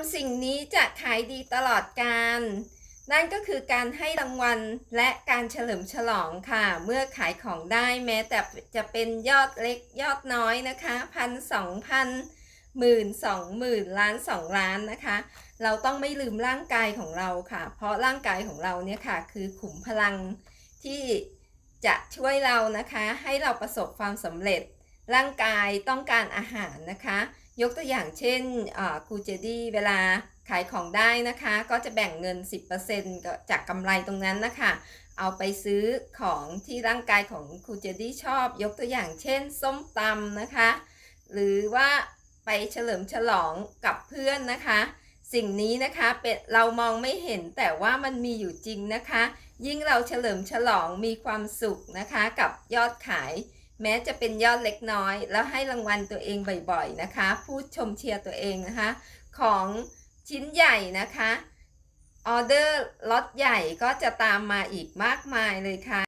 ำสิ่งนี้จะขายดีตลอดการ นั่นก็คือการให้รางวัลและการเฉลิมฉลองค่ะ เมื่อขายของได้แม้แต่จะเป็นยอดเล็กยอดน้อยนะคะพันสองพันหมื่นสองหมื่นล้านสองล้านนะคะ เราต้องไม่ลืมร่างกายของเราค่ะ เพราะร่างกายของเราเนี่ยค่ะ คือขุมพลังที่จะช่วยเรานะคะ ให้เราประสบความสำเร็จ ร่างกายต้องการอาหารนะคะ ยกตัวอย่างเช่นครูเจดีเวลาขายของได้นะคะ ก็จะแบ่งเงิน 10%ก็จากกำไรตรงนั้นนะคะ เอาไปซื้อของที่ร่างกายของครูเจดี้ชอบ ยกตัวอย่างเช่น ส้มตำนะคะ หรือว่าไปเฉลิมฉลองกับเพื่อนนะคะ สิ่งนี้นะคะเป็นเรามองไม่เห็นแต่ว่ามันมีอยู่จริงนะคะ ยิ่งเราเฉลิมฉลองมีความสุขนะคะ กับยอดขาย แม้จะเป็นยอดเล็กน้อย แล้วให้รางวัลตัวเองบ่อยๆนะคะ พูดชมเชียร์ตัวเองนะคะ ของชิ้นใหญ่นะคะออเดอร์ล็อตใหญ่ก็จะตามมาอีกมากมายเลยค่ะ